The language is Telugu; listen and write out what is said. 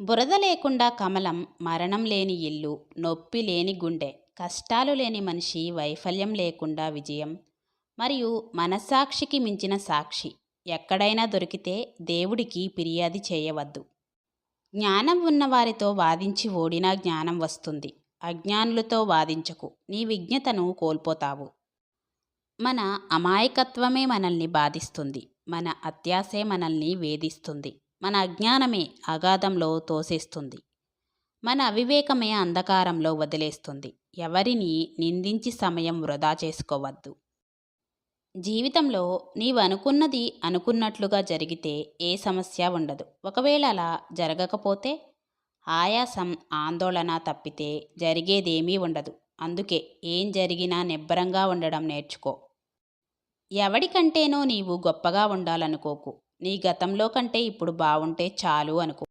బురద లేకుండా కమలం మరణం లేని ఇల్లు నొప్పి లేని గుండె కష్టాలు లేని మనిషి వైఫల్యం లేకుండా విజయం. మరియు మనస్సాక్షికి మించిన సాక్షి ఎక్కడైనా దొరికితే దేవుడికి ఫిర్యాదు చేయవద్దు. జ్ఞానం ఉన్నవారితో వాదించి ఓడినా జ్ఞానం వస్తుంది. అజ్ఞానులతో వాదించకు నీ విజ్ఞతను కోల్పోతావు. మన అమాయకత్వమే మనల్ని బాధిస్తుంది మన అత్యాసే మనల్ని వేధిస్తుంది. మన అజ్ఞానమే అగాధంలో తోసేస్తుంది. మన అవివేకమే అంధకారంలో వదిలేస్తుంది. ఎవరిని నిందించి సమయం వృధా చేసుకోవద్దు. జీవితంలో నీవు అనుకున్నది అనుకున్నట్లుగా జరిగితే ఏ సమస్య ఉండదు. ఒకవేళ అలా జరగకపోతే ఆయాసం ఆందోళన తప్పితే జరిగేదేమీ ఉండదు. అందుకే ఏం జరిగినా నిబ్బరంగా ఉండడం నేర్చుకో. ఎవడికంటేనో నీవు గొప్పగా ఉండాలనుకోకు. నీ గతంలో కంటే ఇప్పుడు బాగుంటే చాలు అనుకో